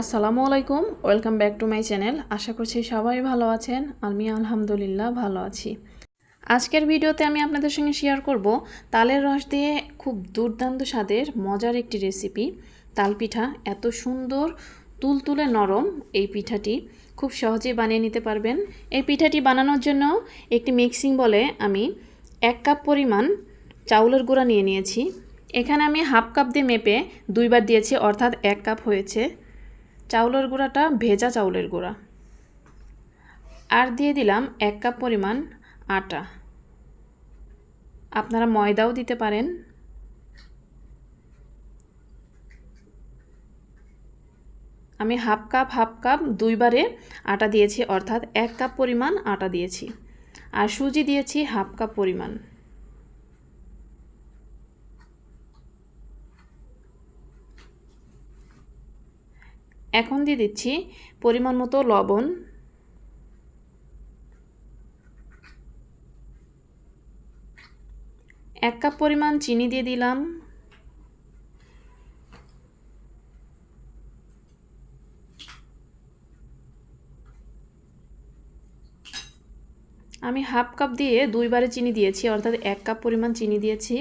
আসসালামু আলাইকুম, welcome back to my channel. আশা করছি সবাই ভালো আছেন, আমি আলহামদুলিল্লাহ ভালো আছি। আজকের ভিডিওতে আমি আপনাদের সঙ্গে শেয়ার করব তালের রস দিয়ে খুব দুর্দান্ত স্বাদের মজার একটি রেসিপি তাল পিঠা এত সুন্দর, তুলতুলে নরম এই পিঠাটি। খুব সহজেই বানিয়ে নিতে পারবেন। এই পিঠাটি বানানোর জন্য একটি মিক্সিং বলে আমি এক কাপ পরিমাণ চাউলের গুঁড়া নিয়ে নিয়েছি। এখানে আমি হাফ কাপ দিয়ে মেপে দুইবার দিয়েছি, অর্থাৎ এক কাপ হয়েছে। চাউলের গুঁড়াটা, ভেজা চাউলের গুঁড়া। আর দিয়ে দিলাম এক কাপ পরিমাণ আটা। আপনারা ময়দাও দিতে পারেন। আমি হাফ কাপ হাফ কাপ দুইবারে আটা দিয়েছি, অর্থাৎ এক কাপ পরিমাণ আটা দিয়েছি। আর সুজি দিয়েছি হাফ কাপ পরিমাণ। এখন দিয়ে দিচ্ছি পরিমাণ মতো লবণ। এক কাপ পরিমাণ চিনি দিয়ে দিলাম। আমি হাফ কাপ দিয়ে দুইবারে চিনি দিয়েছি, অর্থাৎ এক কাপ পরিমাণ চিনি দিয়েছি।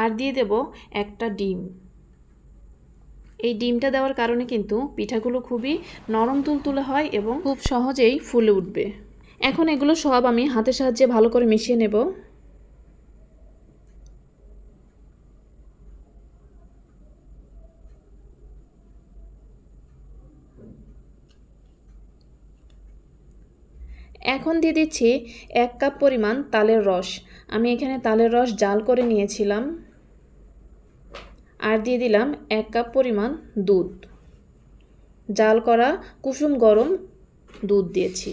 আর দিয়ে দেব একটা ডিম। এই ডিমটা দেওয়ার কারণে কিন্তু পিঠাগুলো খুবই নরম তুলতুলে হয় এবং খুব সহজেই ফুলে উঠবে। এখন এগুলো সব আমি হাতের সাহায্যে ভালো করে মিশিয়ে নেব। এখন দিয়ে দিচ্ছি এক কাপ পরিমাণ তালের রস। আমি এখানে তালের রস জাল করে নিয়েছিলাম। আর দিয়ে দিলাম এক কাপ পরিমাণ দুধ। জাল করা কুসুম গরম দুধ দিয়েছি।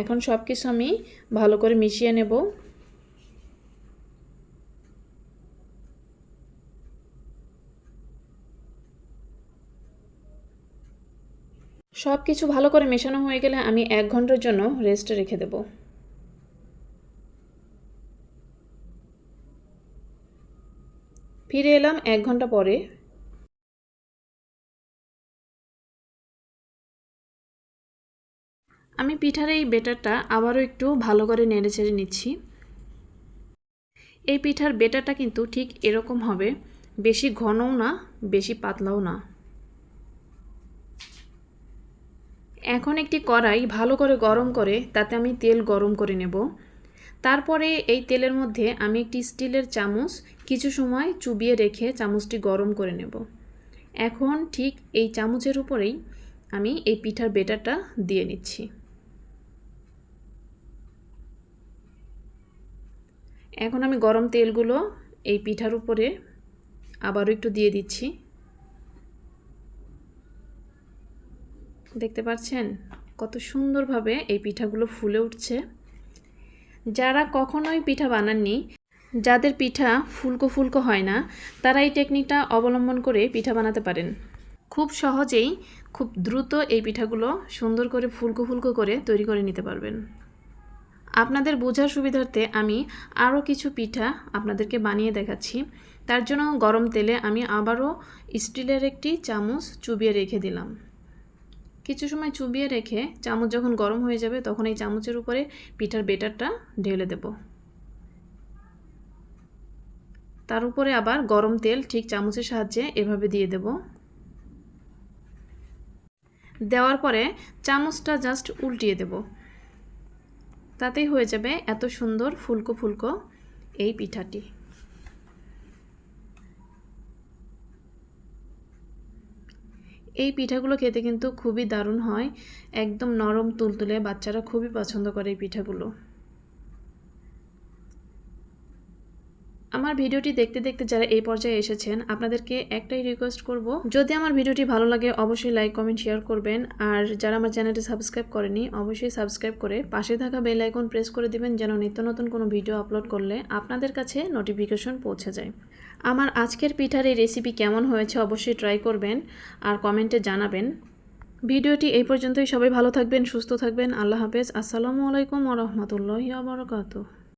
এখন সব কিছু আমি ভালো করে মিশিয়ে নেব। সব কিছু ভালো করে মেশানো হয়ে গেলে আমি এক ঘণ্টার জন্য রেস্টে রেখে দেব। ফিরে এলাম এক ঘণ্টা পরে। আমি পিঠার এই বেটারটা আবারও একটু ভালো করে নেড়ে ছেড়ে নিচ্ছি। এই পিঠার বেটারটা কিন্তু ঠিক এরকম হবে, বেশি ঘনও না, বেশি পাতলাও না। এখন একটি কড়াই ভালো করে গরম করে তাতে আমি তেল গরম করে নেব। তারপরে এই তেলের মধ্যে আমি একটি স্টিলের চামচ কিছু সময় চুবিয়ে রেখে চামচটি গরম করে নেব। এখন ঠিক এই চামচের উপরেই আমি এই পিঠার বেটারটা দিয়ে নিচ্ছি। এখন আমি গরম তেলগুলো এই পিঠার উপরে আবারও একটু দিয়ে দিচ্ছি। দেখতে পাচ্ছেন? কত সুন্দরভাবে এই পিঠাগুলো ফুলে উঠছে। যারা কখনোই পিঠা বানাননি, যাদের পিঠা ফুলকো ফুলকো হয় না, তারা এই টেকনিকটা অবলম্বন করে পিঠা বানাতে পারেন। খুব সহজেই খুব দ্রুত এই পিঠাগুলো সুন্দর করে ফুলকো ফুলকো করে তৈরি করে নিতে পারবেন। আপনাদের বোঝার সুবিধার্থে আমি আরও কিছু পিঠা আপনাদেরকে বানিয়ে দেখাচ্ছি। তার জন্য গরম তেলে আমি আবারও স্টিলের একটি চামচ চুবিয়ে রেখে দিলাম। কিছু সময় চুবিয়ে রেখে চামচ যখন গরম হয়ে যাবে, তখন এই চামচের উপরে পিঠার বেটারটা ঢেলে দেব। তার উপরে আবার গরম তেল ঠিক চামচের সাহায্যে এভাবে দিয়ে দেব। দেওয়ার পরে চামচটা জাস্ট উল্টিয়ে দেব। তাতেই হয়ে যাবে এত সুন্দর ফুলকো ফুলকো এই পিঠাটি। এই পিঠাগুলো খেতে কিন্তু খুবই দারুণ হয়। একদম নরম তুলতুলে বাচ্চারা খুবই পছন্দ করে এই পিঠাগুলো। আমার ভিডিওটি দেখতে দেখতে যারা এই পর্যায়ে এসেছেন, আপনাদেরকে একটাই রিকোয়েস্ট করব। যদি আমার ভিডিওটি ভালো লাগে, অবশ্যই লাইক কমেন্ট শেয়ার করবেন। আর যারা আমার চ্যানেলটি সাবস্ক্রাইব করেনি, অবশ্যই সাবস্ক্রাইব করে পাশে থাকা বেল আইকন প্রেস করে দিবেন, যেন নিত্য নতুন কোনো ভিডিও আপলোড করলে আপনাদের কাছে নোটিফিকেশন পৌঁছে যায়। আমার আজকের পিঠার এই রেসিপি কেমন হয়েছে অবশ্যই ট্রাই করবেন আর কমেন্টে জানাবেন। ভিডিওটি এই পর্যন্তই। সবাই ভালো থাকবেন, সুস্থ থাকবেন। আল্লাহ হাফেজ। আসসালামু আলাইকুম ওরহমতুল্লাহ আবরকাত